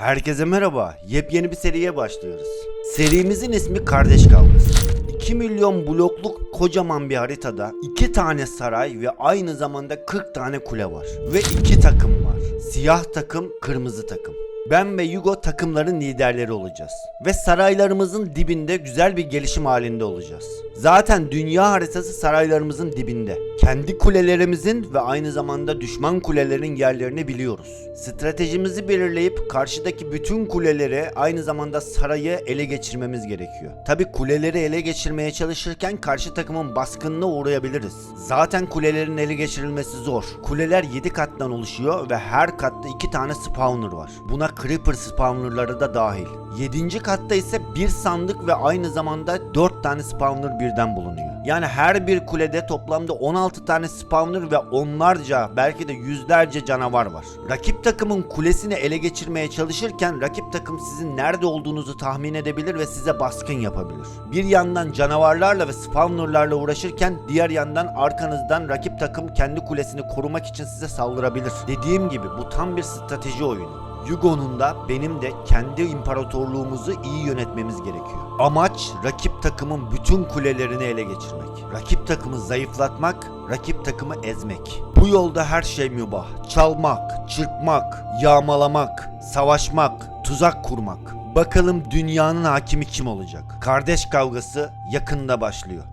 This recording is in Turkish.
Herkese merhaba. Yepyeni bir seriye başlıyoruz. Serimizin ismi Kardeş Kavgası. 2 milyon blokluk kocaman bir haritada 2 tane saray ve aynı zamanda 40 tane kule var. Ve 2 takım var. Siyah takım, kırmızı takım. Ben ve Yugo takımların liderleri olacağız. Ve saraylarımızın dibinde güzel bir gelişim halinde olacağız. Zaten dünya haritası saraylarımızın dibinde. Kendi kulelerimizin ve aynı zamanda düşman kulelerin yerlerini biliyoruz. Stratejimizi belirleyip karşıdaki bütün kuleleri aynı zamanda sarayı ele geçirmemiz gerekiyor. Tabi kuleleri ele geçirmeye çalışırken karşı takımın baskınına uğrayabiliriz. Zaten kulelerin ele geçirilmesi zor. Kuleler 7 kattan oluşuyor ve her katta 2 tane spawner var. Buna creeper spawnerları da dahil. 7. katta ise bir sandık ve aynı zamanda 4 tane spawner birden bulunuyor. Yani her bir kulede toplamda 16 tane spawner ve onlarca belki de yüzlerce canavar var. Rakip takımın kulesini ele geçirmeye çalışırken rakip takım sizin nerede olduğunuzu tahmin edebilir ve size baskın yapabilir. Bir yandan canavarlarla ve spawnerlarla uğraşırken diğer yandan arkanızdan rakip takım kendi kulesini korumak için size saldırabilir. Dediğim gibi bu tam bir strateji oyunu. Yugo'nun da benim de kendi imparatorluğumuzu iyi yönetmemiz gerekiyor. Amaç rakip takımın bütün kulelerini ele geçirmek. Rakip takımı zayıflatmak, rakip takımı ezmek. Bu yolda her şey mübah. Çalmak, çırpmak, yağmalamak, savaşmak, tuzak kurmak. Bakalım dünyanın hakimi kim olacak? Kardeş kavgası yakında başlıyor.